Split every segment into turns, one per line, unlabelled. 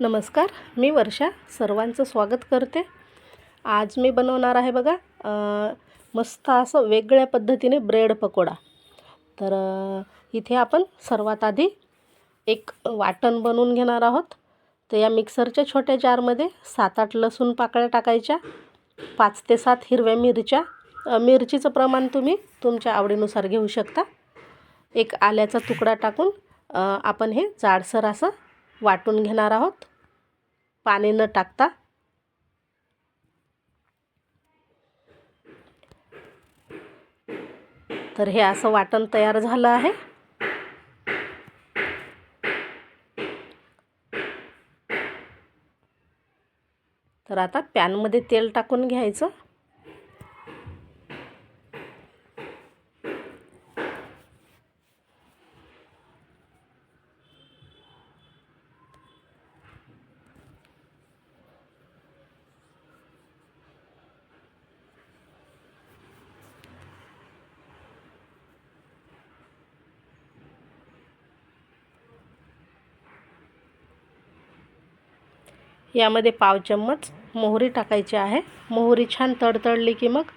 नमस्कार मी वर्षा सर्वांचं स्वागत करते. आज मी बनवणार आहे बघा मस्त असं वेगळ्या पद्धतीने ब्रेड पकोडा. तर इथे आपण सर्वात आधी एक वाटण बनवून घेणार आहोत. तर या मिक्सरच्या छोट्या जारमध्ये सात आठ लसूण पाकळ्या टाकायच्या पाच ते सात हिरव्या मिरच्या. मिरचीचं प्रमाण तुम्ही तुमच्या आवडीनुसार घेऊ शकता. एक आल्याचा तुकडा टाकून आपण हे जाडसर असं वाटून घेणार आहोत. पाणी न टाकता. तर हे असं वाटण तयार झालं आहे. तर आता पॅनमध्ये तेल टाकून घ्यायचं. यामध्ये पाव चम्मच मोहरी टाकायची आहे. मोहरी छान तडतडली की मग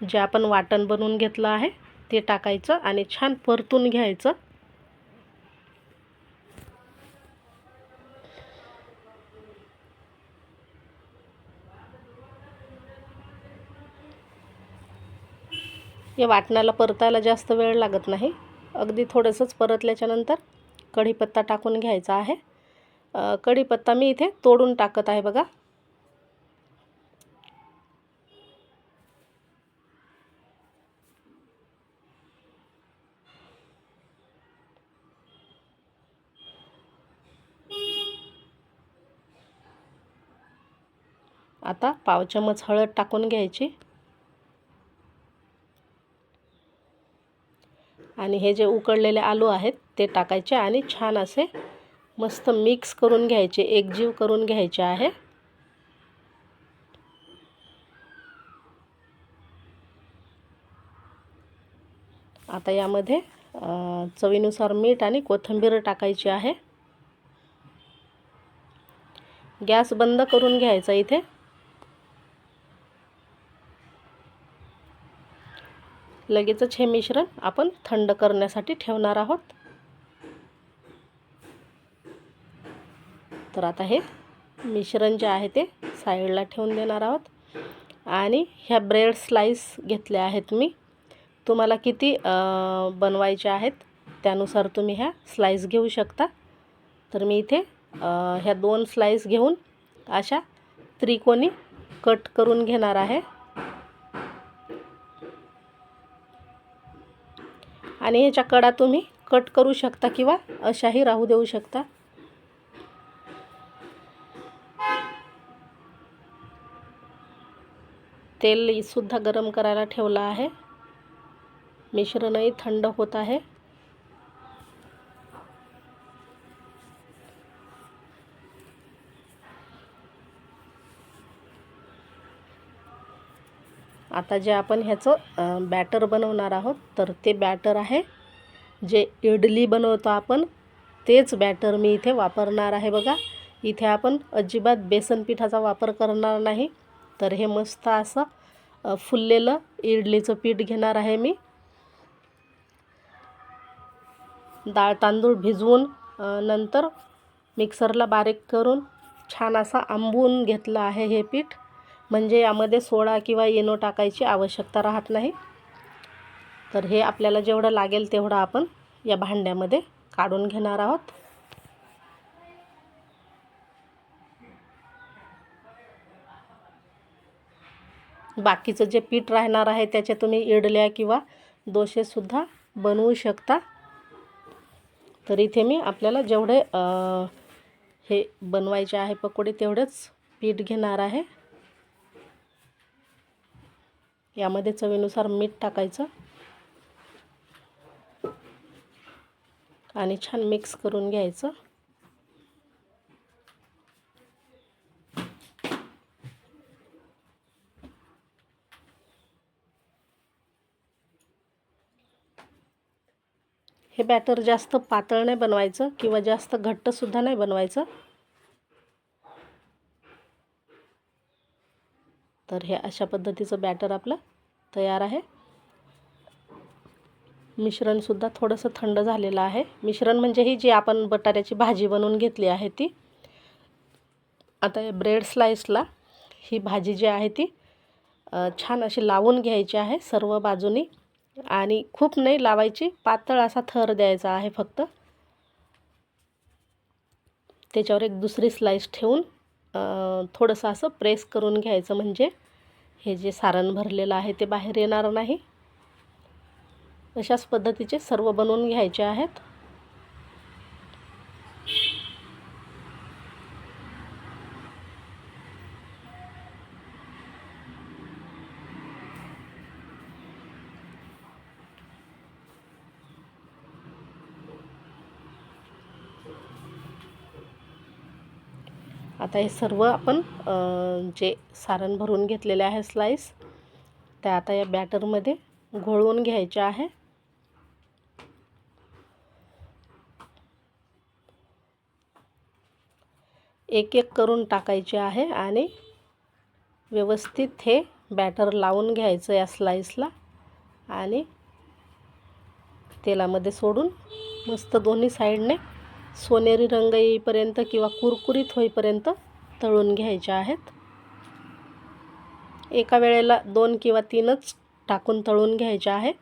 जे आपण वाटण बनवून घेतलं आहे ते टाकायचं आणि छान परतून घ्यायचं. या वाटणाला परतायला जास्त वेळ लागत नाही. अगदी थोडंसंच परतल्याच्यानंतर कढीपत्ता टाकून घ्यायचा आहे. कढीपत्ता मी इथे तोडून टाकत आहे बघा. आता पाव चमच हळद टाकून घ्यायची. आणि हे जे उकडलेले आलू आहेत ते टाकायचे आणि छान असे मस्त मिक्स करून घ्यायचे एकजीव करून घ्यायचे आहे. आता यामध्ये चवीनुसार मीठ आणि कोथिंबीर टाकायची आहे. गॅस बंद करून घ्यायचा इथे. लगेचच हे मिश्रण आपण थंड करण्यासाठी ठेवणार आहोत. तर आता हे मिश्रण जे आहे ते साईडला ठेवून देणार आहोत. आणि ह्या ब्रेड स्लाईस घेतल्या आहेत मी. तुम्हाला किती बनवायच्या आहेत त्यानुसार तुम्ही ह्या स्लाईस घेऊ शकता. तर मी इथे ह्या दोन स्लाईस घेऊन अशा त्रिकोणी कट करून घेणार आहे. आणि ह्याच्या कडा तुम्ही कट करू शकता किंवा अशाही राहू देऊ शकता. तेलसुद्धा गरम करायला ठेवलं आहे. मिश्रणही थंड होत आहे. आता जे आपण ह्याचं बॅटर बनवणार आहोत तर ते बॅटर आहे. जे इडली बनवतो आपण तेच बॅटर मी इथे वापरणार आहे बघा. इथे आपण अजिबात बेसन पिठाचा वापर करणार नाही. तर हे मस्त असं फुललेलं इडलीचं पीठ घेणार आहे मी. डाळ तांदूळ भिजवून नंतर मिक्सरला बारीक करून छान असा आंबून घेतलं आहे हे पीठ. म्हणजे यामध्ये सोडा किंवा येनो टाकायची आवश्यकता राहत नाही. तर हे आपल्याला जेवढं लागेल तेवढं आपण या भांड्यामध्ये काढून घेणार आहोत. बाकीचं जे पीठ राहणार आहे त्याच्या तुम्ही इडल्या किंवा दोशेसुद्धा बनवू शकता. तर इथे मी आपल्याला जेवढे हे बनवायचे आहे पकोडे तेवढेच पीठ घेणार आहे. यामध्ये चवीनुसार मीठ टाकायचं. आणि छान मिक्स करून घ्यायचं. हे बॅटर जास्त पातळ नाही बनवायचं किंवा जास्त घट्टसुद्धा नाही बनवायचं. तर हे अशा पद्धतीचं बॅटर आपलं तयार आहे. मिश्रणसुद्धा थोडंसं थंड झालेलं आहे. मिश्रण म्हणजे ही जी आपण बटाट्याची भाजी बनवून घेतली आहे ती. आता या ब्रेड स्लाइसला ही भाजी जी आहे ती छान अशी लावून घ्यायची आहे सर्व बाजूनी. आणि खूप नाही लावायची पातळ असा थर द्यायचा आहे फक्त. त्याच्यावर एक दुसरी स्लाईस ठेवून थोडंसं असं प्रेस करून घ्यायचं म्हणजे हे जे सारण भरलेलं आहे ते बाहेर येणार नाही. अशाच पद्धतीचे सर्व बनवून घ्यायचे आहेत. आता हे सर्व आपण जे सारण भरून घेतलेले आहे स्लाईस त्या आता या बॅटरमध्ये घोळवून घ्यायचे आहे. एक एक करून टाकायचे आहे आणि व्यवस्थित हे बॅटर लावून घ्यायचं या स्लाईसला आणि तेलामध्ये सोडून मस्त दोन्ही साईडने सोनेरी रंग येईपर्यंत किंवा कुरकुरीत होईपर्यंत तळून घ्यायचे आहेत. एका वेळेला दोन किंवा तीनच टाकून तळून घ्यायचे आहे.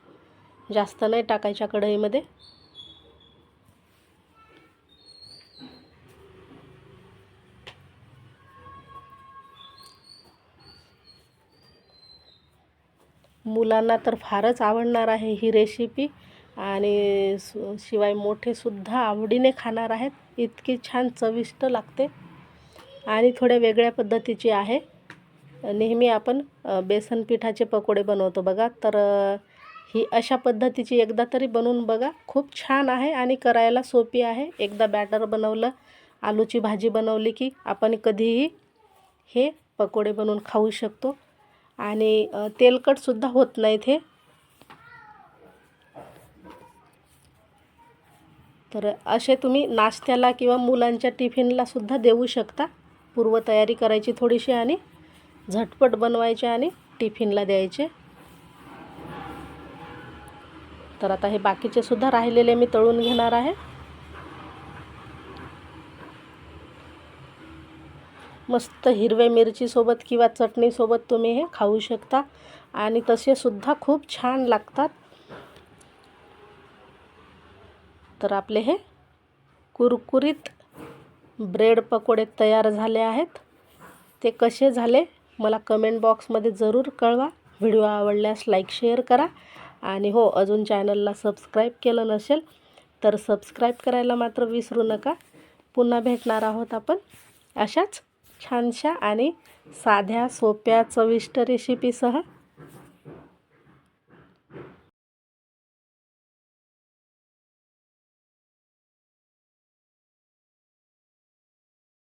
जास्त नाही टाकायच्या कढईमध्ये. मुलांना तर फारच आवडणार आहे ही रेसिपी आणि शिवाय मोठेसुद्धा आवडीने खाणार आहेत. इतकी छान चविष्ट लागते. आणि थोड्या वेगळ्या पद्धतीची आहे. नेहमी आपण बेसन पिठाचे पकोडे बनवतो बघा. तर ही अशा पद्धतीची एकदा तरी बनवून बघा. खूप छान आहे आणि करायला सोपी आहे. एकदा बॅटर बनवलं आलूची भाजी बनवली की आपण कधीही हे पकोडे बनवून खाऊ शकतो. आणि तेलकटसुद्धा होत नाहीत हे. तर असे तुम्ही नाश्त्याला किंवा मुलांच्या टिफिनलासुद्धा देऊ शकता. पूर्वतयारी करायची थोडीशी आणि झटपट बनवायचे आणि टिफिनला द्यायचे. तर आता हे बाकीचे सुद्धा राहिलेले मी तळून घेणार आहे. मस्त हिरव्या मिरचीसोबत किंवा चटणीसोबत तुम्ही हे खाऊ शकता. आणि तसे सुद्धा खूप छान लागतात. तर आपले हे कुरकुरीत ब्रेड पकोडे तयार झाले आहेत. ते कसे झाले मला कमेंट बॉक्समध्ये जरूर कळवा. व्हिडिओ आवडल्यास लाईक शेअर करा. आणि हो अजून चॅनलला सबस्क्राईब केलं नसेल तर सबस्क्राईब करायला मात्र विसरू नका. पुन्हा भेटणार आहोत आपण अशाच छानशा आणि साध्या सोप्या चविष्ट रेसिपीसह